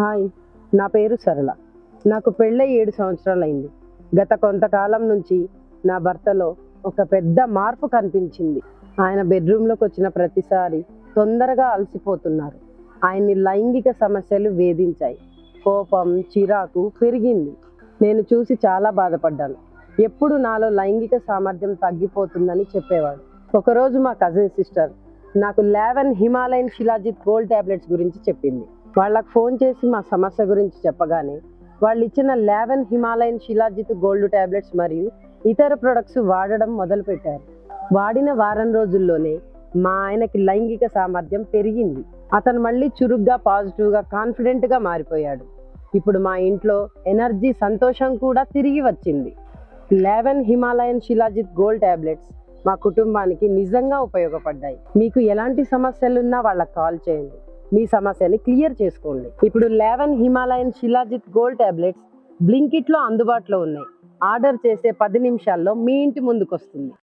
Hi నా పేరు సరళ. నాకు పెళ్ళై ఏడు సంవత్సరాలైంది. గత కొంతకాలం నుంచి నా భర్తలో ఒక పెద్ద మార్పు కనిపించింది. ఆయన బెడ్రూమ్లోకి వచ్చిన ప్రతిసారి తొందరగా అలసిపోతున్నారు. ఆయన్ని లైంగిక సమస్యలు వేధించాయి. కోపం చిరాకు పెరిగింది. నేను చూసి చాలా బాధపడ్డాను. ఎప్పుడు నాలో లైంగిక సామర్థ్యం తగ్గిపోతుందని చెప్పేవాడు. ఒకరోజు మా కజిన్ సిస్టర్ నాకు eleven Himalayan Shilajit gold tablets గురించి చెప్పింది. వాళ్ళకు ఫోన్ చేసి మా సమస్య గురించి చెప్పగానే వాళ్ళు ఇచ్చిన eleven Himalayan Shilajit gold tablets మరియు ఇతర ప్రొడక్ట్స్ వాడడం మొదలుపెట్టారు. వాడిన వారం రోజుల్లోనే మా ఆయనకి లైంగిక సామర్థ్యం పెరిగింది. అతను మళ్ళీ చురుగ్గా పాజిటివ్గా కాన్ఫిడెంట్గా మారిపోయాడు. ఇప్పుడు మా ఇంట్లో ఎనర్జీ సంతోషం కూడా తిరిగి వచ్చింది. Eleven Himalayan Shilajit gold tablets మా కుటుంబానికి నిజంగా ఉపయోగపడ్డాయి. మీకు ఎలాంటి సమస్యలున్నా వాళ్ళకి కాల్ చేయండి. మీ సమస్యని క్లియర్ చేసుకోండి. ఇప్పుడు eleven Himalayan Shilajit gold tablets బ్లింకిట్లో అందుబాటులో ఉన్నాయి. ఆర్డర్ చేసే పది నిమిషాల్లో మీ ఇంటి ముందుకు వస్తుంది